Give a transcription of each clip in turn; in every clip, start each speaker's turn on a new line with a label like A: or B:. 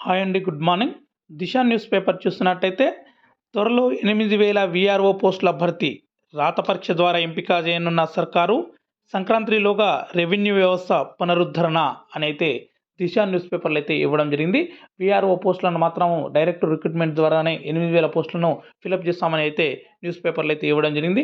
A: Hi అండి good morning. Disha news paper చూస్తున్నట్టయితే త్వరలో ఎనిమిది వేల విఆర్ఓ పోస్టుల భర్తీ. రాత పరీక్ష ద్వారా ఎంపిక చేయనున్న సర్కారు సంక్రాంతిలోగా రెవెన్యూ వ్యవస్థ పునరుద్ధరణ అనైతే అయితే దిశ న్యూస్ పేపర్లు అయితే ఇవ్వడం జరిగింది. విఆర్ఓ పోస్టులను మాత్రం డైరెక్ట్ రిక్రూట్మెంట్ ద్వారానే ఎనిమిది వేల పోస్టులను ఫిలప్ చేస్తామని అయితే న్యూస్ పేపర్లు అయితే ఇవ్వడం జరిగింది.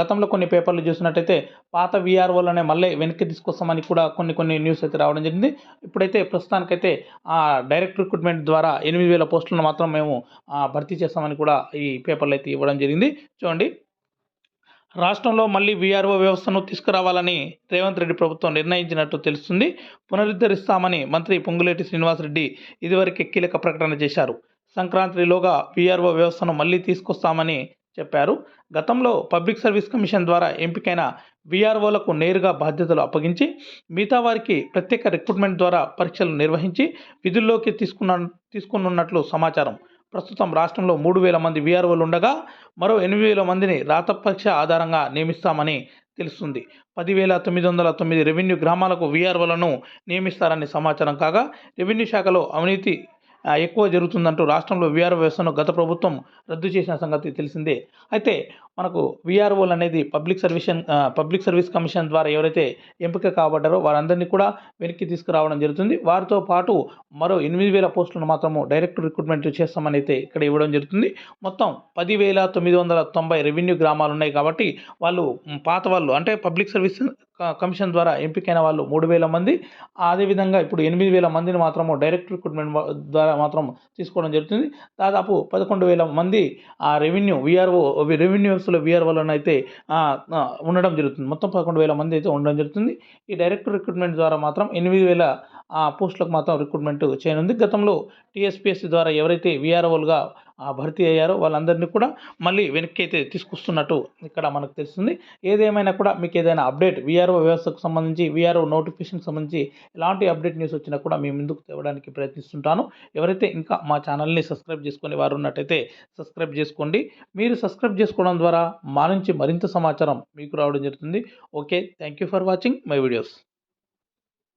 A: గతంలో కొన్ని పేపర్లు చూసినట్టయితే పాత విఆర్ఓలనే మళ్ళీ వెనక్కి తీసుకొస్తామని కూడా కొన్ని కొన్ని న్యూస్ అయితే రావడం జరిగింది. ఇప్పుడైతే ప్రస్తుతానికైతే ఆ డైరెక్ట్ రిక్రూట్మెంట్ ద్వారా ఎనిమిది వేల పోస్టులను మాత్రం మేము భర్తీ చేస్తామని కూడా ఈ పేపర్లు అయితే ఇవ్వడం జరిగింది. చూడండి. రాష్ట్రంలో మళ్ళీ వీఆర్ఓ వ్యవస్థను తీసుకురావాలని రేవంత్ రెడ్డి ప్రభుత్వం నిర్ణయించినట్టు తెలుస్తుంది. పునరుద్ధరిస్తామని మంత్రి పొంగులేటి శ్రీనివాసరెడ్డి ఇదివరకే కీలక ప్రకటన చేశారు. సంక్రాంతిలోగా వీఆర్ఓ వ్యవస్థను మళ్ళీ తీసుకొస్తామని చెప్పారు. గతంలో పబ్లిక్ సర్వీస్ కమిషన్ ద్వారా ఎంపికైన వీఆర్ఓలకు నేరుగా బాధ్యతలు అప్పగించి మిగతా వారికి ప్రత్యేక రిక్రూట్మెంట్ ద్వారా పరీక్షలు నిర్వహించి విధుల్లోకి తీసుకున్న తీసుకున్నట్లు సమాచారం. ప్రస్తుతం రాష్ట్రంలో మూడు వేల మంది వీఆర్ఓలు ఉండగా మరో ఎనిమిది వేల మందిని రాతపక్ష ఆధారంగా నియమిస్తామని తెలుస్తుంది. పదివేల తొమ్మిది వందల తొమ్మిది రెవెన్యూ గ్రామాలకు వీఆర్ఓలను నియమిస్తారని సమాచారం కాగా రెవెన్యూ శాఖలో అవినీతి ఎక్కువ జరుగుతుందంటూ రాష్ట్రంలో వీఆర్ఓ వ్యవస్థను గత ప్రభుత్వం రద్దు చేసిన సంగతి తెలిసిందే. అయితే మనకు వీఆర్ఓలు అనేది పబ్లిక్ సర్వీషన్ పబ్లిక్ సర్వీస్ కమిషన్ ద్వారా ఎవరైతే ఎంపిక కాబడ్డారో వారందరినీ కూడా వెనక్కి తీసుకురావడం జరుగుతుంది. వారితో పాటు మరో ఎనిమిది వేల పోస్టులను మాత్రము డైరెక్ట్ రిక్రూట్మెంట్ చేస్తామని అయితే ఇక్కడ ఇవ్వడం జరుగుతుంది. మొత్తం పదివేల తొమ్మిది వందల తొంభై రెవెన్యూ గ్రామాలు ఉన్నాయి కాబట్టి వాళ్ళు పాత వాళ్ళు అంటే పబ్లిక్ సర్వీస్ కమిషన్ ద్వారా ఎంపికైన వాళ్ళు మూడు వేల మంది. అదేవిధంగా ఇప్పుడు ఎనిమిది వేల మందిని మాత్రము డైరెక్ట్ రిక్రూట్మెంట్ ద్వారా మాత్రం తీసుకోవడం జరుగుతుంది. దాదాపు పదకొండు వేల మంది ఆ రెవెన్యూ విఆర్ఓ రెవెన్యూ వ్యవస్థలో విఆర్ఓలను అయితే ఉండడం జరుగుతుంది. మొత్తం పదకొండు వేల మంది అయితే ఉండడం జరుగుతుంది. ఈ డైరెక్ట్ రిక్రూట్మెంట్ ద్వారా మాత్రం ఎనిమిది వేల ఆ పోస్టులకు మాత్రం రిక్రూట్మెంట్ చేయనుంది. గతంలో టీఎస్పీఎస్సీ ద్వారా ఎవరైతే వీఆర్ఓలుగా భర్తీ అయ్యారో వాళ్ళందరినీ కూడా మళ్ళీ వెనక్కి అయితే తీసుకొస్తున్నట్టు ఇక్కడ మనకు తెలుస్తుంది. ఏదేమైనా కూడా మీకు ఏదైనా అప్డేట్ వీఆర్ఓ వ్యవస్థకు సంబంధించి వీఆర్ఓ నోటిఫికేషన్ సంబంధించి ఎలాంటి అప్డేట్ న్యూస్ వచ్చినా కూడా మీ ముందుకు తేవడానికి ప్రయత్నిస్తుంటాను. ఎవరైతే ఇంకా మా ఛానల్ని సబ్స్క్రైబ్ చేసుకుని వారు ఉన్నట్టయితే సబ్స్క్రైబ్ చేసుకోండి. మీరు సబ్స్క్రైబ్ చేసుకోవడం ద్వారా మా నుంచి మరింత సమాచారం మీకు రావడం జరుగుతుంది. Okay thank you for watching my videos.